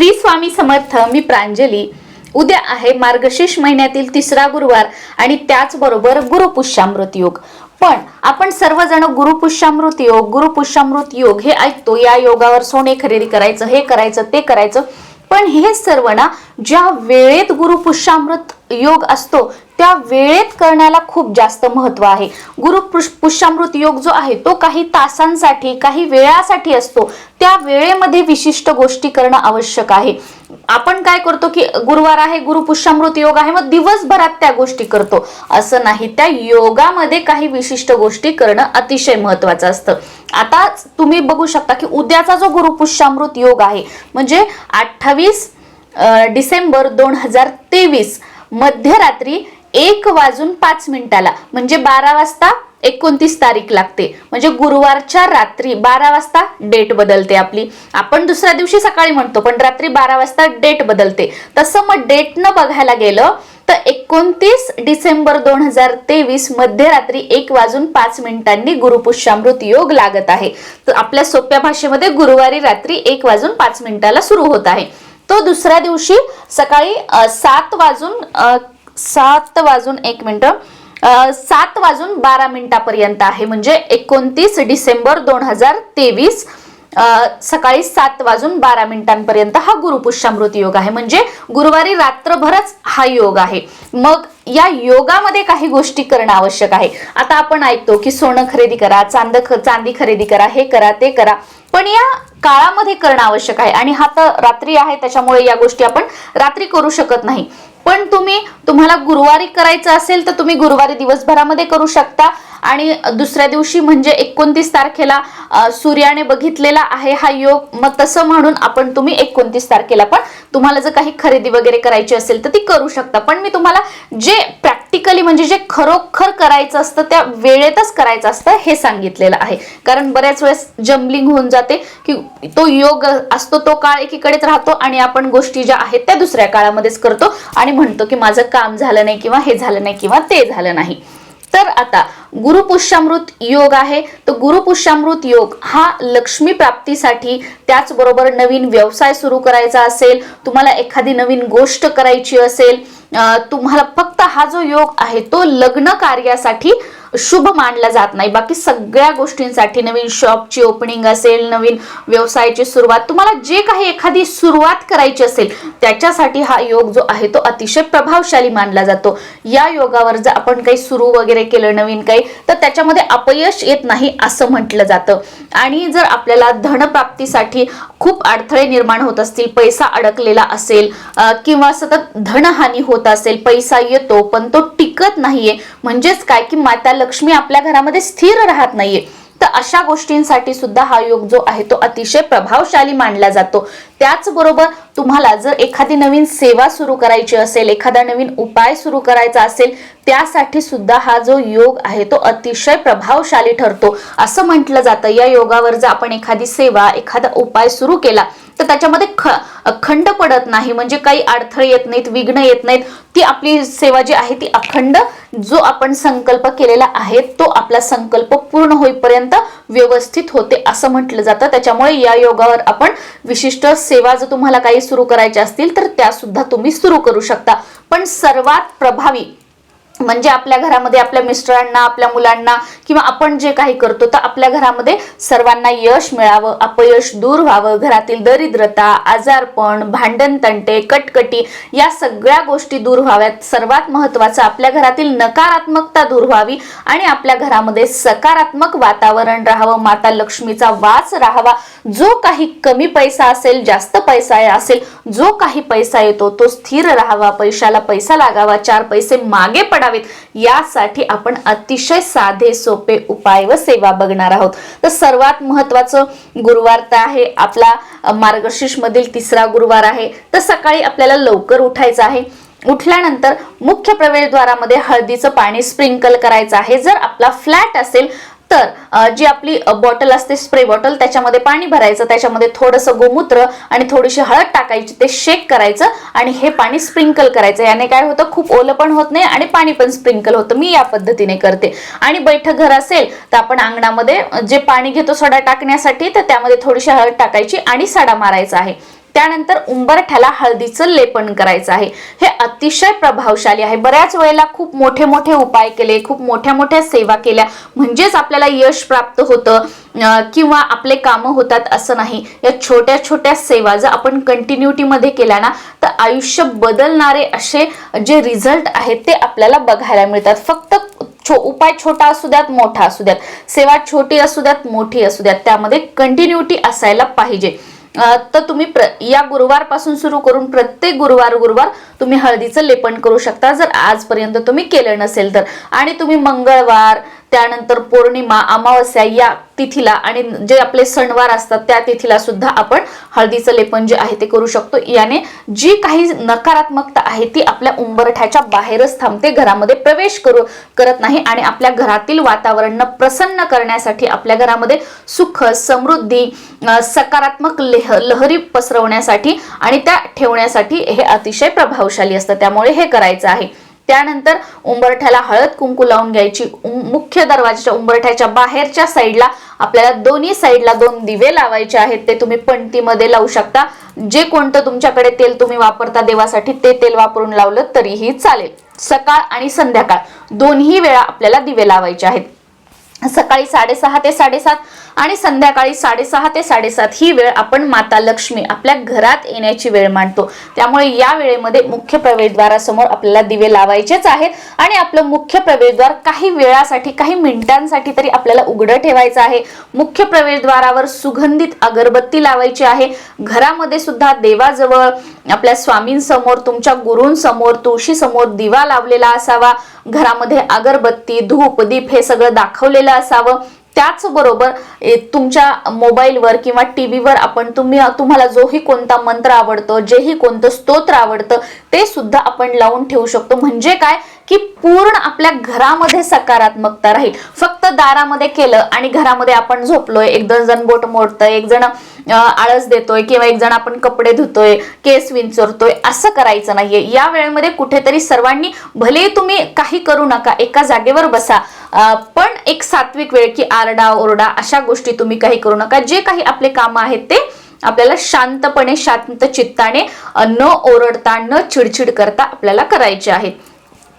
श्री स्वामी समर्थ मी प्रांजली. उद्या आहे मार्गशीर्ष महिन्यातील तिसरा गुरुवार आणि त्याचबरोबर गुरुपुष्यामृत योग. पण आपण सर्वजण गुरुपुष्यामृत योग गुरुपुष्यामृत योग हे ऐकतो. या योगावर सोने खरेदी करायचं हे करायचं ते करायचं. पण हे सर्व ना ज्या वेळेत गुरुपुष्यामृत योग असतो त्या वेळेत करण्याला खूप जास्त महत्त्व आहे. गुरु पुष्यामृत योग जो आहे तो काही तासांसाठी काही वेळासाठी असतो. त्या वेळेमध्ये विशिष्ट गोष्टी करणं आवश्यक आहे. आपण काय करतो की गुरुवार आहे गुरुपुष्यामृत योग आहे मग दिवसभरात त्या गोष्टी करतो. असं नाही त्या योगामध्ये काही विशिष्ट गोष्टी करणं अतिशय महत्वाचं असतं. आता तुम्ही बघू शकता की उद्याचा जो गुरुपुष्यामृत योग आहे म्हणजे अठ्ठावीस डिसेंबर दोन हजार तेवीस मध्यरात्री एक वाजून पाच मिनिटाला म्हणजे बारा वाजता एकोणतीस तारीख लागते. म्हणजे गुरुवारच्या रात्री बारा वाजता डेट बदलते आपली. आपण दुसऱ्या दिवशी सकाळी म्हणतो पण रात्री बारा वाजता डेट बदलते. तसं मग डेट न बघायला गेलं तर एकोणतीस डिसेंबर दोन हजार तेवीस मध्यरात्री एक वाजून पाच मिनिटांनी गुरुपुष्यामृत योग लागत आहे. तर आपल्या सोप्या भाषेमध्ये गुरुवारी रात्री एक वाजून पाच मिनिटाला सुरू होत आहे. तो दुसऱ्या दिवशी सकाळी सात वाजून सात वाजून एक मिनिट सात वाजून बारा मिनिटापर्यंत आहे. म्हणजे एकोणतीस डिसेंबर दोन हजार तेवीस सकाळी सात वाजून बारा मिनिटांपर्यंत हा गुरुपुष्यामृत योग आहे. म्हणजे गुरुवारी रात्रभरच हा योग आहे. मग या योगामध्ये काही गोष्टी करणं आवश्यक आहे. आता आपण ऐकतो की सोनं खरेदी करा चांद चांदी खरेदी करा हे करा ते करा. पण या काळामध्ये करणं आवश्यक आहे आणि हा तर रात्री आहे त्याच्यामुळे या गोष्टी आपण रात्री करू शकत नाही. पण तुम्ही तुम्हाला गुरुवारी करायचं असेल तर तुम्ही गुरुवारी दिवसभरामध्ये करू शकता. आणि दुसऱ्या दिवशी म्हणजे एकोणतीस तारखेला सूर्याने बघितलेला आहे हा योग. मग तसं म्हणून आपण तुम्ही एकोणतीस तारखेला पण तुम्हाला जर काही खरेदी वगैरे करायची असेल तर ती करू शकता. पण मी तुम्हाला जे प्रॅक्टिकली म्हणजे जे खरोखर करायचं असतं त्या वेळेतच करायचं असतं हे सांगितलेलं आहे. कारण बऱ्याच वेळेस जम्बलिंग होऊन जाते की तो योग असतो तो काळ एकीकडेच राहतो आणि आपण गोष्टी ज्या आहेत त्या दुसऱ्या काळामध्येच करतो आणि म्हणतो की माझं काम झालं नाही किंवा हे झालं नाही किंवा ते झालं नाही. तर आता गुरुपुष्यामृत योग आहे. तर गुरुपुष्यामृत योग हा लक्ष्मी प्राप्तीसाठी त्याचबरोबर नवीन व्यवसाय सुरू करायचा असेल तुम्हाला एखादी नवीन गोष्ट करायची असेल तुम्हाला फक्त हा जो योग आहे तो लग्न कार्यासाठी शुभ मानला जात नाही. बाकी सगळ्या गोष्टींसाठी नवीन शॉपची ओपनिंग असेल नवीन व्यवसायाची सुरुवात तुम्हाला जे काही एखादी सुरुवात करायची असेल त्याच्यासाठी हा योग जो आहे तो अतिशय प्रभावशाली मानला जातो. या योगावर जर आपण काही सुरू वगैरे केलं नवीन काही तर त्याच्यामध्ये अपयश येत नाही असं म्हटलं जातं. आणि जर आपल्याला धनप्राप्तीसाठी खूप अडथळे निर्माण होत असतील पैसा अडकलेला असेल किंवा सतत धनहानी होत असेल पैसा येतो पण तो टिकत नाहीये म्हणजेच काय की माता लक्ष्मी आपल्या घरामध्ये स्थिर राहत नाहीये. तर अशा गोष्टींसाठी सुद्धा हा योग जो आहे तो अतिशय प्रभावशाली मानला जातो. त्याचबरोबर तुम्हाला जर एखादी नवीन सेवा सुरू करायची असेल एखादा नवीन उपाय सुरू करायचा असेल त्यासाठी सुद्धा हा जो योग आहे तो अतिशय प्रभावशाली ठरतो. असं म्हटलं जातं या योगावर जर आपण एखादी सेवा एखादा उपाय सुरू केला तर त्याच्यामध्ये ख अखंड पडत नाही. म्हणजे काही अडथळे येत नाहीत विघ्न येत नाहीत. ती आपली सेवा जी आहे ती अखंड जो आपण संकल्प केलेला आहे तो आपला संकल्प पूर्ण होईपर्यंत व्यवस्थित होते असं म्हटलं जातं. त्याच्यामुळे या योगावर आपण विशिष्ट सेवा जर तुम्हाला काही सुरू करायच्या असतील तर त्या सुद्धा तुम्ही सुरू करू शकता. पण सर्वात प्रभावी म्हणजे आपल्या घरामध्ये आपल्या मिस्टरांना आपल्या मुलांना किंवा आपण जे काही करतो तर आपल्या घरामध्ये सर्वांना यश मिळावं अपयश दूर व्हावं घरातील दरिद्रता आजारपण भांडण तंटे कटकटी या सगळ्या गोष्टी दूर व्हाव्यात. सर्वात महत्वाचं आपल्या घरातील नकारात्मकता दूर व्हावी आणि आपल्या घरामध्ये सकारात्मक वातावरण राहावं माता लक्ष्मीचा वास राहावा. जो काही कमी पैसा असेल जास्त पैसा असेल जो काही पैसा येतो तो स्थिर राहावा पैशाला पैसा लागावा चार पैसे मागे करावेत. यासाठी आपण अतिशय साधे सोपे उपाय व सेवा बघणार आहोत. तर सर्वात महत्वाचं गुरुवार तर आहे. आपला मार्गशीर्ष मधील तिसरा गुरुवार आहे. तर सकाळी आपल्याला लवकर उठायचं आहे. उठल्यानंतर मुख्य प्रवेशद्वारामध्ये हळदीचं पाणी स्प्रिंकल करायचं आहे. जर आपला फ्लॅट असेल तर जी आपली बॉटल असते स्प्रे बॉटल त्याच्यामध्ये पाणी भरायचं त्याच्यामध्ये थोडंसं गोमूत्र आणि थोडीशी हळद टाकायची ते शेक करायचं आणि हे पाणी स्प्रिंकल करायचं. याने काय होतं खूप ओलं पण होत नाही आणि पाणी पण स्प्रिंकल होतं. मी या पद्धतीने करते. आणि बैठक घर असेल तर आपण अंगणामध्ये जे पाणी घेतो सडा टाकण्यासाठी तर त्यामध्ये थोडीशी हळद टाकायची आणि सडा मारायचा आहे. त्यानंतर उंबरठ्याला हळदीचं लेपन करायचं आहे. हे अतिशय प्रभावशाली आहे. बऱ्याच वेळेला खूप मोठे मोठे उपाय केले खूप मोठ्या मोठ्या सेवा केल्या. म्हणजेच आपल्याला यश प्राप्त होतं किंवा आपले कामं होतात असं नाही. या छोट्या छोट्या सेवा जर आपण कंटिन्युटीमध्ये केल्या ना तर आयुष्य बदलणारे असे जे रिझल्ट आहेत ते आपल्याला बघायला मिळतात. फक्त छो उपाय छोटा असू द्यात मोठा असू द्यात. सेवा छोटी असू द्यात मोठी असू द्यात. त्यामध्ये कंटिन्युटी असायला पाहिजे. तर तुम्ही प्र या गुरुवारपासून सुरू करून प्रत्येक गुरुवार गुरुवार तुम्ही हळदीचं लेपन करू शकता. जर आजपर्यंत तुम्ही केलं नसेल तर. आणि तुम्ही मंगळवार त्यानंतर पौर्णिमा अमावस्या या तिथीला आणि जे आपले सणवार असतात त्या तिथीला सुद्धा आपण हळदीचं लेपन जे आहे ते करू शकतो. याने जी काही नकारात्मकता आहे ती आपल्या उंबरठ्याच्या बाहेरच थांबते घरामध्ये प्रवेश करू करत नाही आणि आपल्या घरातील वातावरण प्रसन्न करण्यासाठी आपल्या घरामध्ये सुख समृद्धी सकारात्मक लेह लहरी पसरवण्यासाठी आणि त्या ठेवण्यासाठी हे अतिशय प्रभावशाली असतं. त्यामुळे हे करायचं आहे. त्यानंतर उंबरठ्याला हळद कुंकू लावून घ्यायची. मुख्य दरवाजाच्या उंबरठ्याच्या बाहेरच्या साईडला आपल्याला दोन्ही साईडला दोन दिवे लावायचे आहेत. ते तुम्ही पणतीमध्ये लावू शकता. जे कोणतं तुमच्याकडे तेल तुम्ही वापरता देवासाठी ते तेल वापरून लावलं तरीही चालेल. सकाळ आणि संध्याकाळ दोन्ही वेळा आपल्याला दिवे लावायचे आहेत. सकाळी साडेसहा ते साडेसात आणि संध्याकाळी साडेसहा ते साडेसात ही वेळ आपण माता लक्ष्मी आपल्या घरात येण्याची वेळ मांडतो त्यामुळे या वेळेमध्ये मुख्य प्रवेशद्वारासमोर आपल्याला दिवे लावायचेच आहेत आणि आपलं मुख्य प्रवेशद्वार काही वेळासाठी काही मिनिटांसाठी तरी आपल्याला उघडं ठेवायचं आहे. मुख्य प्रवेशद्वारावर सुगंधित अगरबत्ती लावायची आहे. घरामध्ये सुद्धा देवाजवळ आपल्या स्वामींसमोर तुमच्या गुरूंसमोर तुळशीसमोर दिवा लावलेला असावा. घरामध्ये अगरबत्ती धूप दीप हे सगळं दाखवलेलं असावं. त्याचबरोबर तुमच्या मोबाईलवर किंवा टी व्हीवर आपण तुम्ही तुम्हाला जोही कोणता मंत्र आवडतं जेही कोणतं स्तोत्र आवडतं ते सुद्धा आपण लावून ठेवू शकतो. म्हणजे काय? की पूर्ण आपल्या घरामध्ये सकारात्मकता राहील. फक्त दारामध्ये केलं आणि घरामध्ये आपण झोपलोय एक दोन जण बोट मोडतंय एक जण आळस देतोय किंवा एक जण आपण कपडे धुतोय केस विंचरतोय असं करायचं नाहीये. या वेळेमध्ये कुठेतरी सर्वांनी भले तुम्ही काही करू नका एका जागेवर बसा पण एक सात्विक वेळ की आरडा ओरडा अशा गोष्टी तुम्ही काही करू नका. जे काही आपले काम आहेत ते आपल्याला शांतपणे शांत चित्ताने न ओरडता न चिडचिड करता आपल्याला करायचे आहेत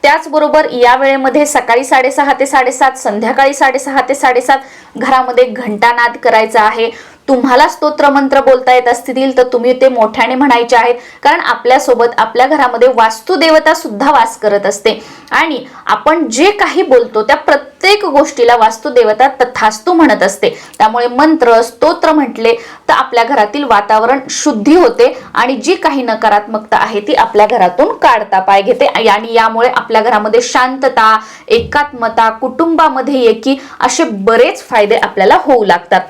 त्याचबरोबर या वेळेमध्ये सकाळी साडेसहा ते साडेसात संध्याकाळी साडेसहा ते साडेसात घरामध्ये घंटानाद करायचा आहे. तुम्हाला स्तोत्र मंत्र बोलता येत असतील तर तुम्ही ते मोठ्याने म्हणायचे आहेत. कारण आपल्यासोबत आपल्या घरामध्ये वास्तुदेवता सुद्धा वास करत असते. आणि आपण जे काही बोलतो त्या प्रत्येक गोष्टीला वास्तुदेवता तथास्तू म्हणत असते. त्यामुळे मंत्र स्तोत्र म्हटले तर आपल्या घरातील वातावरण शुद्धी होते आणि जी काही नकारात्मकता आहे ती आपल्या घरातून काढता पाय घेते. आणि यामुळे आपल्या घरामध्ये शांतता एकात्मता कुटुंबामध्ये एकी असे बरेच फायदे आपल्याला होऊ लागतात.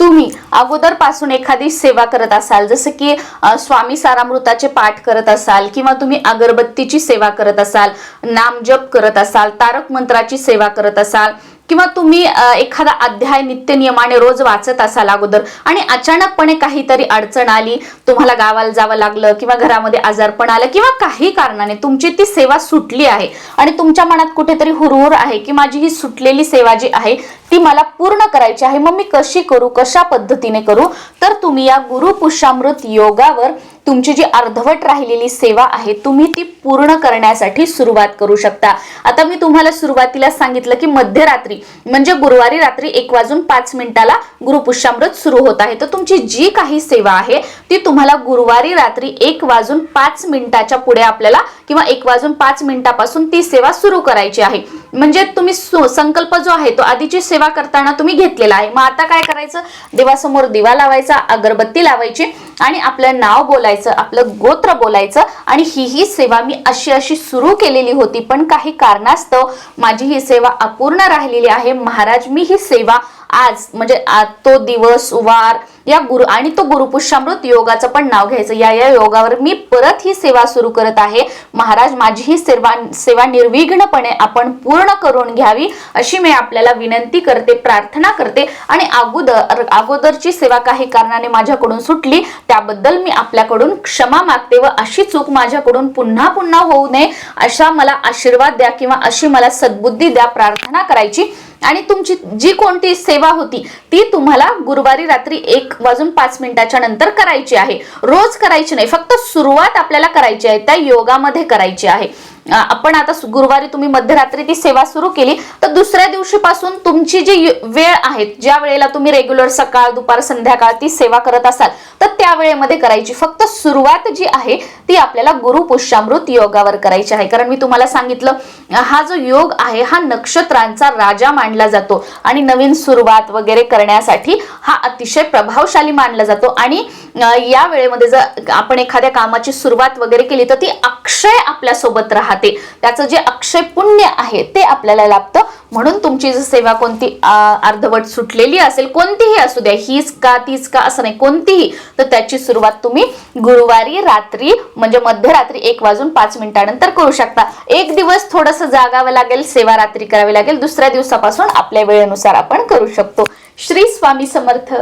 तुम्ही अगोदरपासून एखादी सेवा करत असाल जसं की स्वामी सारामृताचे पाठ करत असाल किंवा तुम्ही अगरबत्तीची सेवा करत असाल नामजप करत असाल तारक मंत्राची सेवा करत असाल किंवा तुम्ही एखादा अध्याय नित्य नियमाने रोज वाचत असाल अगोदर आणि अचानकपणे काहीतरी अडचण आली तुम्हाला गावाला जावं लागलं किंवा घरामध्ये आजारपण आलं किंवा काही कारणाने तुमची ती सेवा सुटली आहे आणि तुमच्या मनात कुठेतरी हुरहुर आहे की माझी ही सुटलेली सेवा जी आहे ती मला पूर्ण करायची आहे मग मी कशी करू कशा पद्धतीने करू? तर तुम्ही या गुरु पुष्यामृत योगावर तुमची जी अर्धवट राहिलेली सेवा आहे तुम्ही ती पूर्ण करण्यासाठी सुरुवात करू शकता. आता मी तुम्हाला सुरुवातीला सांगितलं की मध्यरात्री म्हणजे गुरुवारी रात्री एक वाजून पाच मिनिटाला गुरुपुष्यामृत सुरू होत आहे. तर तुमची जी काही सेवा आहे ती तुम्हाला गुरुवारी रात्री एक वाजून पाच मिनिटाच्या पुढे आपल्याला किंवा एक वाजून पाच मिनिटापासून ती सेवा सुरू करायची आहे. म्हणजे तुम्ही संकल्प जो आहे तो आधीची सेवा करताना तुम्ही घेतलेला आहे. मग आता काय करायचं? देवासमोर दिवा लावायचा अगरबत्ती लावायची आणि आपलं नाव बोलायचं. आपलं गोत्र बोलायचं आणि ही ही सेवा मी अशी अशी सुरू केलेली होती. पण काही कारणास्तव माझी ही सेवा अपूर्ण राहिलेली आहे. महाराज मी ही सेवा आज म्हणजे तो दिवस वार या गुरु आणि तो गुरुपुष्यामृत योगाचं पण नाव घ्यायचं. या या योगावर मी परत ही सेवा सुरू करत आहे. महाराज माझी ही सेवा सेवा निर्विघ्नपणे आपण पूर्ण करून घ्यावी अशी मी आपल्याला विनंती करते प्रार्थना करते. आणि अगोदर अगोदरची सेवा काही कारणाने माझ्याकडून सुटली त्याबद्दल मी आपल्याकडून क्षमा मागते व अशी चूक माझ्याकडून पुन्हा पुन्हा होऊ नये अशा मला आशीर्वाद द्या किंवा अशी मला सद्बुद्धी द्या प्रार्थना करायची. आणि तुमची जी कोणती सेवा होती ती तुम्हाला गुरुवारी रात्री एक वाजून पाच मिनिटाच्या नंतर करायची आहे. रोज करायची नाही फक्त सुरुवात आपल्याला करायची आहे त्या योगामध्ये करायची आहे. आपण आता गुरुवारी तुम्ही मध्यरात्री ती सेवा सुरू केली तर दुसऱ्या दिवशीपासून तुमची जी वेळ आहे ज्या वेळेला तुम्ही रेग्युलर सकाळ दुपार संध्याकाळ ती सेवा करत असाल तर त्या वेळेमध्ये करायची फक्त सुरुवात जी आहे ती आपल्याला गुरु पुष्यामृत योगावर करायची आहे. कारण मी तुम्हाला सांगितलं हा जो योग आहे हा नक्षत्रांचा राजा मानला जातो आणि नवीन सुरुवात वगैरे करण्यासाठी हा अतिशय प्रभावशाली मानला जातो. आणि या वेळेमध्ये जर आपण एखाद्या कामाची सुरुवात वगैरे केली तर ती अक्षय आपल्यासोबत राहत. जाते. त्याचं जे अक्षय पुण्य आहे ते आपल्याला लाभतं. म्हणून तुमची जर सेवा कोणती अर्धवट सुटलेली असेल कोणतीही असू द्या हीच का तीच का असं नाही कोणतीही तर त्याची सुरुवात तुम्ही गुरुवारी रात्री म्हणजे मध्यरात्री एक वाजून पाच मिनिटानंतर करू शकता. एक दिवस थोडंसं जागावं लागेल सेवा रात्री करावी लागेल दुसऱ्या दिवसापासून आपल्या वेळेनुसार आपण करू शकतो. श्री स्वामी समर्थ.